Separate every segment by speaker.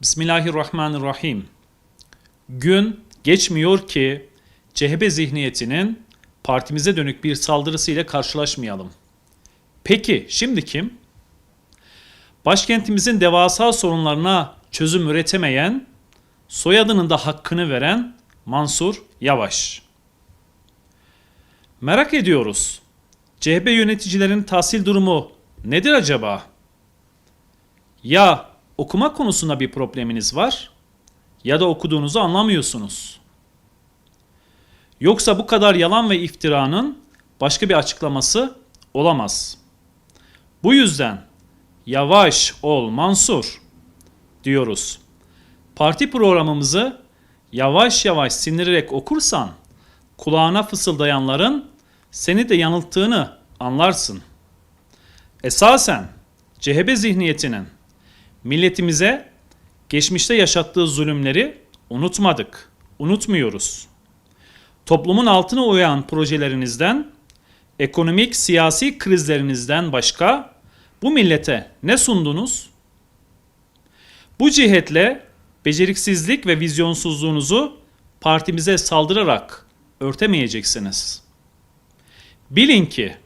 Speaker 1: Bismillahirrahmanirrahim. Gün geçmiyor ki CHP zihniyetinin partimize dönük bir saldırısıyla karşılaşmayalım. Peki şimdi kim? Başkentimizin devasa sorunlarına çözüm üretemeyen, soyadının da hakkını veren Mansur Yavaş. Merak ediyoruz. CHP yöneticilerin tahsil durumu nedir acaba? Ya okuma konusunda bir probleminiz var ya da okuduğunuzu anlamıyorsunuz. Yoksa bu kadar yalan ve iftiranın başka bir açıklaması olamaz. Bu yüzden yavaş ol Mansur diyoruz. Parti programımızı yavaş yavaş sindirerek okursan kulağına fısıldayanların seni de yanılttığını anlarsın. Esasen CHP zihniyetinin milletimize geçmişte yaşattığı zulümleri unutmadık, unutmuyoruz. Toplumun altına uyan projelerinizden, ekonomik siyasi krizlerinizden başka bu millete ne sundunuz? Bu cihetle beceriksizlik ve vizyonsuzluğunuzu partimize saldırarak örtemeyeceksiniz. Bilin ki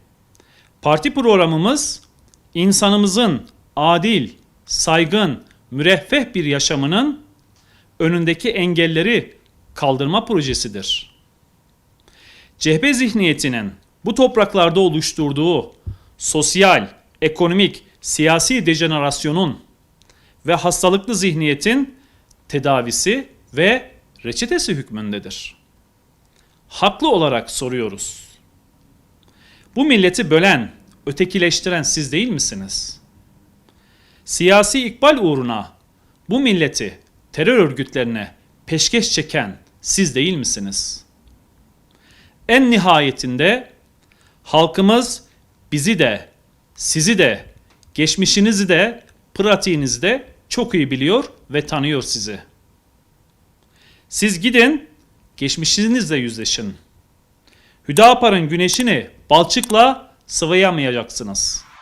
Speaker 1: parti programımız insanımızın adil, saygın, müreffeh bir yaşamının önündeki engelleri kaldırma projesidir. CHP zihniyetinin bu topraklarda oluşturduğu sosyal, ekonomik, siyasi dejenerasyonun ve hastalıklı zihniyetin tedavisi ve reçetesi hükmündedir. Haklı olarak soruyoruz. Bu milleti bölen, ötekileştiren siz değil misiniz? Siyasi ikbal uğruna bu milleti terör örgütlerine peşkeş çeken siz değil misiniz? En nihayetinde halkımız bizi de, sizi de, geçmişinizi de, pratiğinizi de çok iyi biliyor ve tanıyor sizi. Siz gidin, geçmişinizle yüzleşin. Hüdapar'ın güneşini balçıkla sıvayamayacaksınız.''